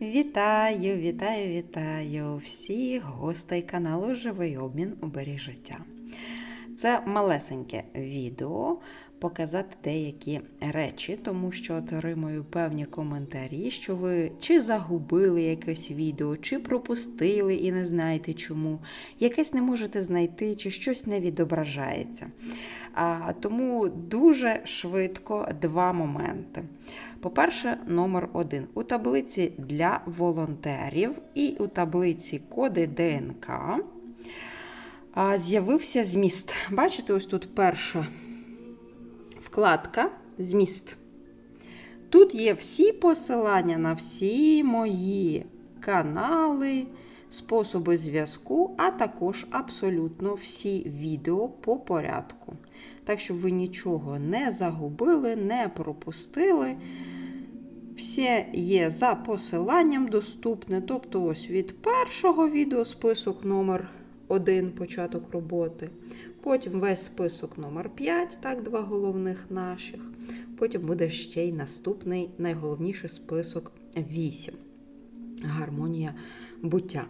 Вітаю, вітаю, вітаю всіх гостей каналу Живий обмін у Бері життя. Це малесеньке відео показати деякі речі, тому що отримую певні коментарі, що ви чи загубили якесь відео, чи пропустили і не знаєте чому, якесь не можете знайти, чи щось не відображається. А, Тому дуже швидко два моменти. По-перше, номер один. У таблиці для волонтерів і у таблиці коди ДНК з'явився зміст. Бачите, ось тут перша вкладка Зміст. Тут є всі посилання на всі мої канали, способи зв'язку, а також абсолютно всі відео по порядку. Так, щоб ви нічого не загубили, не пропустили. Все є за посиланням доступне. Тобто, ось від першого відео список номер 1 початок роботи. Потім весь список номер 5 так, два головних наших. Потім буде ще й наступний найголовніший список 8. Гармонія буття.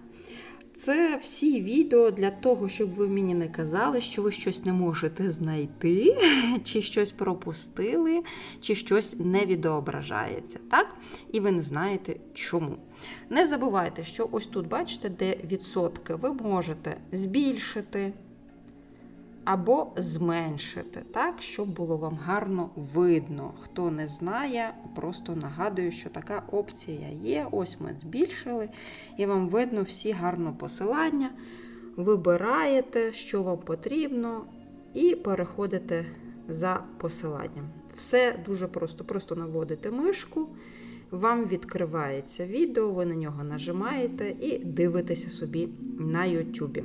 Це всі відео для того, щоб ви мені не казали, що ви щось не можете знайти, чи щось пропустили, чи щось не відображається. Так? І ви не знаєте чому. Не забувайте, що ось тут, бачите, де відсотки, ви можете збільшити або зменшити, так, щоб було вам гарно видно. Хто не знає, просто нагадую, що така опція є. Ось ми збільшили, і вам видно всі гарно посилання. Вибираєте, що вам потрібно, і переходите за посиланням. Все дуже просто. Просто наводите мишку, вам відкривається відео, ви на нього нажимаєте і дивитеся собі на YouTube.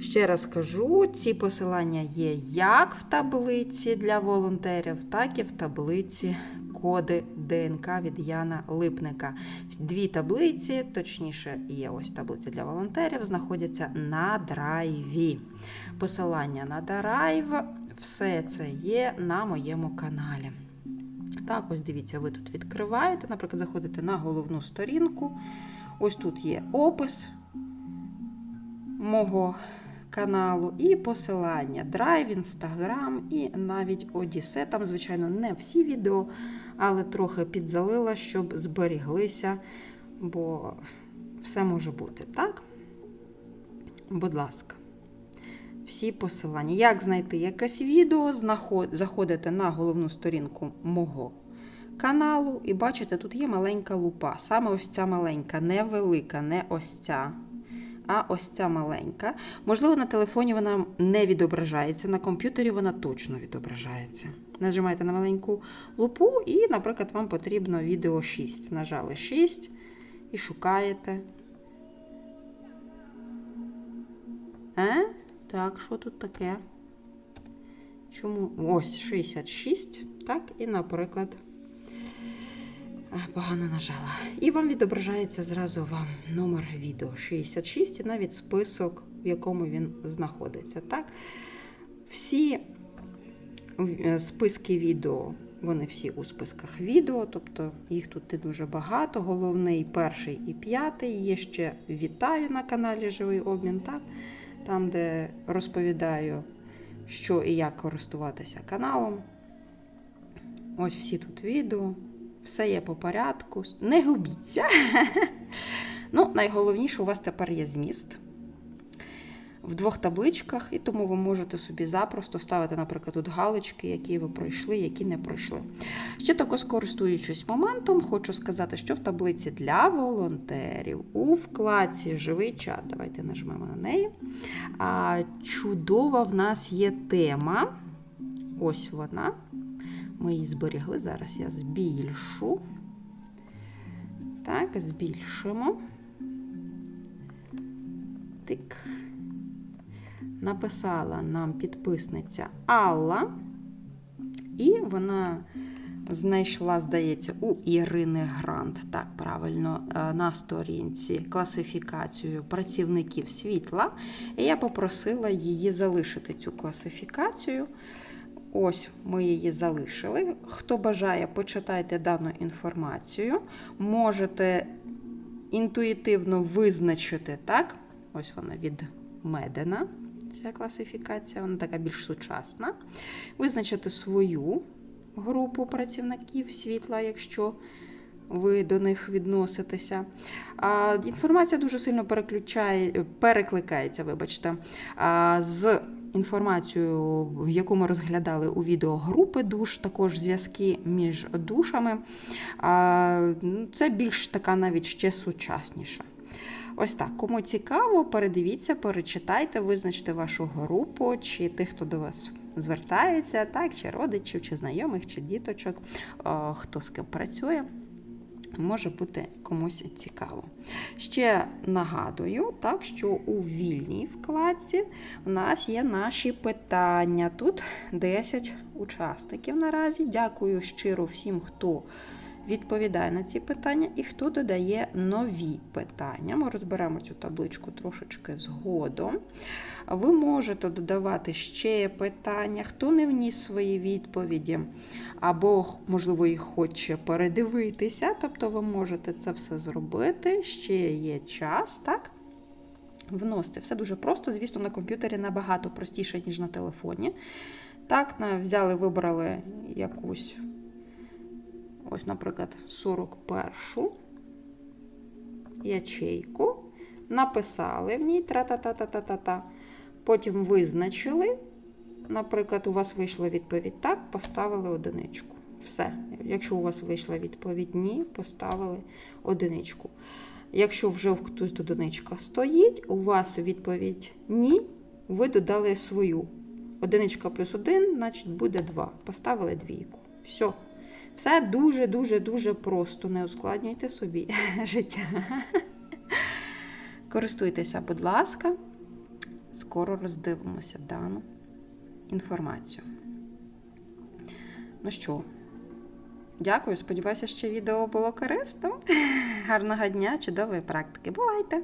Ще раз кажу, ці посилання є як в таблиці для волонтерів, так і в таблиці коди ДНК від Яна Липника. Дві таблиці, точніше, є ось таблиця для волонтерів, знаходяться на драйві. Посилання на драйв, все це є на моєму каналі. Так, ось дивіться, ви тут відкриваєте, наприклад, заходите на головну сторінку. Ось тут є опис мого каналу і посилання Драйв, Інстаграм і навіть Одісе. Там, звичайно, не всі відео, але трохи підзалила, щоб зберіглися, бо все може бути, так? Будь ласка. Всі посилання. Як знайти якесь відео, заходите на головну сторінку мого каналу, і бачите, тут є маленька лупа. Саме ось ця маленька, не не ось ця а ось ця маленька. Можливо, на телефоні вона не відображається, на комп'ютері вона точно відображається. Нажимаєте на маленьку лупу, і, наприклад, вам потрібно відео 6. Нажали 6 і шукаєте. Е? Так, що тут таке? Чому? Ось 66. Так, і, наприклад, погано нажала. І вам відображається зразу вам номер відео 66 і навіть список, в якому він знаходиться. Так? Всі е, списки відео, вони всі у списках відео, тобто їх тут не дуже багато. Головний перший і п'ятий. Є ще вітаю на каналі Живий обмін, так? там, де розповідаю, що і як користуватися каналом. Ось всі тут відео все є по порядку. Не губіться. Ну, найголовніше, у вас тепер є зміст в двох табличках, і тому ви можете собі запросто ставити, наприклад, тут галочки, які ви пройшли, які не пройшли. Ще також користуючись моментом, хочу сказати, що в таблиці для волонтерів у вкладці Живий чат, давайте нажмемо на неї. Чудова в нас є тема. Ось вона. Ми її зберігли. Зараз я збільшу. Так, збільшимо. Тик. Написала нам підписниця Алла, і вона знайшла, здається, у Ірини Грант, так правильно, е, на сторінці класифікацію працівників світла. І я попросила її залишити цю класифікацію. Ось ми її залишили. Хто бажає, почитайте дану інформацію. Можете інтуїтивно визначити, так? Ось вона від Медена, ця класифікація, вона така більш сучасна. Визначити свою групу працівників світла, якщо ви до них відноситеся. А, інформація дуже сильно переключає, перекликається, вибачте, а, з інформацією, яку ми розглядали у відео групи душ, також зв'язки між душами. Ну, Це більш така навіть ще сучасніша. Ось так, кому цікаво, передивіться, перечитайте, визначте вашу групу, чи тих, хто до вас звертається, так, чи родичів, чи знайомих, чи діточок, хто з ким працює. Може бути комусь цікаво. Ще нагадую, так, що у вільній вкладці у нас є наші питання. Тут 10 учасників наразі. Дякую щиро всім, хто відповідає на ці питання і хто додає нові питання. Ми розберемо цю табличку трошечки згодом. Ви можете додавати ще питання, хто не вніс свої відповіді, або, можливо, їх хоче передивитися. Тобто ви можете це все зробити. Ще є час, так? Вносити. Все дуже просто, звісно, на комп'ютері набагато простіше, ніж на телефоні. Так, взяли, вибрали якусь, ось, наприклад, 41 ячейку, написали в ній тра-та-та-та-та-та-та. Потім визначили. Наприклад, у вас вийшла відповідь так, поставили одиничку. Все. Якщо у вас вийшла відповідь ні, поставили одиничку. Якщо вже хтось одиничка стоїть, у вас відповідь ні, ви додали свою. Одиничка плюс один, значить буде два. Поставили двійку. Все. Все дуже-дуже дуже просто. Не ускладнюйте собі життя. Користуйтеся, будь ласка. Скоро роздивимося дану інформацію. Ну що, дякую. Сподіваюся, що відео було корисним. Гарного дня, чудової практики. Бувайте!